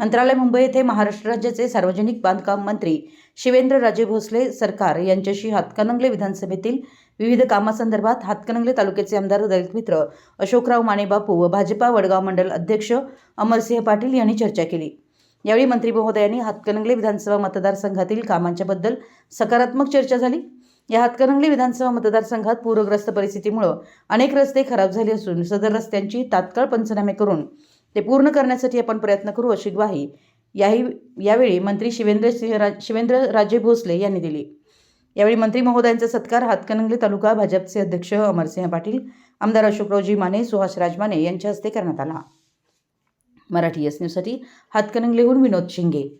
मंत्रालय मुंबई येथे महाराष्ट्र राज्याचे सार्वजनिक बांधकाम मंत्री शिवेंद्रराजे भोसले सरकार यांच्याशी हातकणंगले विधानसभेतील विविध कामासंदर्भात हातकणंगले तालुक्याचे आमदार दलित मित्र अशोकराव मानेबापू व भाजपा वडगाव मंडल अध्यक्ष अमरसिंह पाटील यांनी चर्चा केली. यावेळी मंत्री महोदयांनी हातकणंगले विधानसभा मतदारसंघातील कामांच्याबद्दल सकारात्मक चर्चा झाली. या हातकणंगले विधानसभा मतदारसंघात पूरग्रस्त परिस्थितीमुळं अनेक रस्ते खराब झाले असून सदर रस्त्यांची तात्काळ पंचनामे करून ते पूर्ण करण्यासाठी आपण प्रयत्न करू अशी ग्वाही याही यावेळी मंत्री शिवेंद्र सिंह रा शिवेंद्र राजे भोसले यांनी दिली. यावेळी मंत्री महोदयांचा सत्कार हातकणंगले तालुका भाजपचे अध्यक्ष अमरसिंह पाटील आमदार अशोकरावजी माने सुहास राजमाने यांच्या हस्ते करण्यात आला. मराठी एस न्यूजसाठी हातकणंगलेहून विनोद शिंगे.